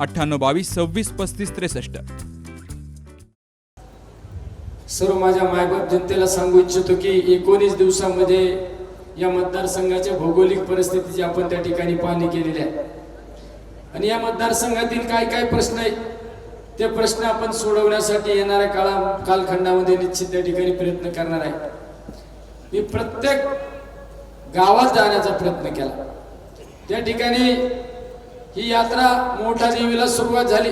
अठ्ठ्याण्णव बावीस सव्वीस पस्तीस त्रेसष्ट. सर्व माझ्या मायबाप जनतेला सांगू इच्छितो की एकोणीस दिवसामध्ये या मतदारसंघाच्या भौगोलिक परिस्थितीची आपण त्या ठिकाणी पाहणी केलेली आहे. आणि या मतदारसंघातील काय काय प्रश्न आहे ते प्रश्न आपण सोडवण्यासाठी येणाऱ्या काळा कालखंडामध्ये निश्चित त्या ठिकाणी प्रयत्न करणार आहे. मी प्रत्येक गावात जाण्याचा प्रयत्न केला. त्या ठिकाणी ही यात्रा मोठा देवीला सुरुवात झाली.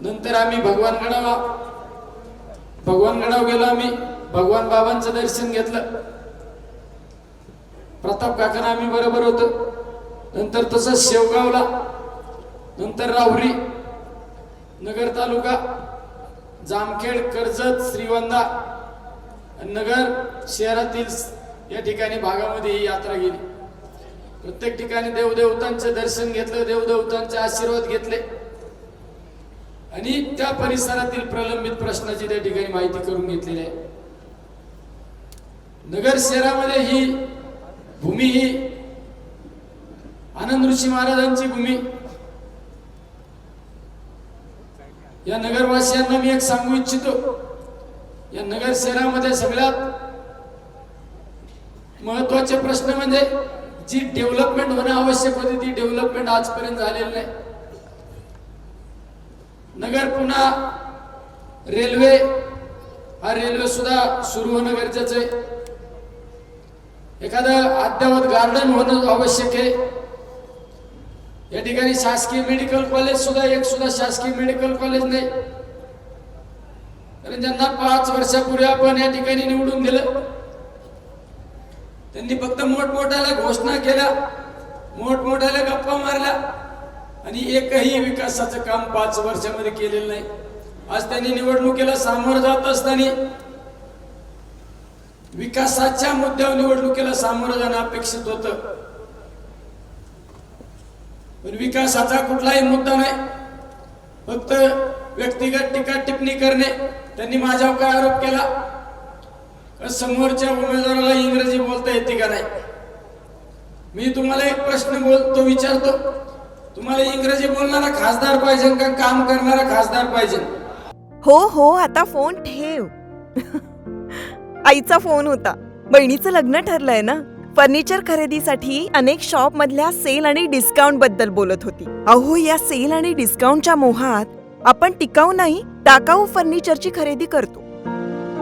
नंतर आम्ही भगवानगडावा भगवानगडाव गेलो आम्ही. भगवान बाबांचं दर्शन घेतलं. प्रताप काकांना आम्ही बरोबर होतो. नंतर तसंच शेवगावला. नंतर राहुरी. नगर तालुका. जामखेड कर्जत श्रीवंदा. नगर शहरातील या ठिकाणी भागामध्ये ही यात्रा गेली. प्रत्येक ठिकाणी देवदेवतांचे दर्शन घेतलं देवदेवतांचे आशीर्वाद घेतले. आणि त्या परिसरातील प्रलंबित प्रश्नाची त्या ठिकाणी माहिती करून घेतलेली आहे. नगर शहरामध्ये ही भूमी ही आनंद ऋषी महाराजांची भूमी. या नगरवासियांना मी एक सांगू इच्छितो या नगर शहरामध्ये सगळ्यात महत्त्वाचे प्रश्न म्हणजे जी डेव्हलपमेंट होणं आवश्यक होती ती डेव्हलपमेंट आजपर्यंत झालेली नाही. नगर पुन्हा रेल्वे हा रेल्वे सुद्धा सुरू होणं गरजेचं आहे. एखादं अद्यावत गार्डन होणं आवश्यक आहे. या ठिकाणी शासकीय मेडिकल कॉलेज सुद्धा एक सुद्धा शासकीय मेडिकल कॉलेज नाही. कारण ज्यांना पाच वर्षापूर्वी आपण या ठिकाणी निवडून दिलं त्यांनी फक्त मोठमोठ्याला घोषणा केल्या मोठमोठ्याला गप्पा मारल्या आणि एकही विकासाचं काम पाच वर्षामध्ये केलेलं नाही. आज त्यांनी निवडणुकीला सामोरं जात असताना विकासाच्या मुद्द्यावर निवडणुकीला सामोरं जाणं अपेक्षित होतं. पण विकासाचा कुठलाही मुद्दा नाही. फक्त व्यक्तिगत टीका टिप्पणी करणे त्यांनी माझ्यावर काय आरोप केला? समोरच्या उमेदवाराला इंग्रजी बोलता येते का नाही? मी तुम्हाला एक प्रश्न बोलतो विचारतो. तुम्हाला इंग्रजी बोलणारा खासदार पाहिजे का काम करणारा खासदार पाहिजे? हो हो आता फोन ठेव. आईचा फोन होता. बहिणीचं लग्न ठरलंय ना? फर्निचर खरेदीसाठी अनेक शॉप मधल्या सेल आणि डिस्काउंटबद्दल बोलत होती. अहो या सेल आणि डिस्काउंटच्या मोहात आपण टिकाऊ नाही टाकाऊ फर्निचरची खरेदी करतो.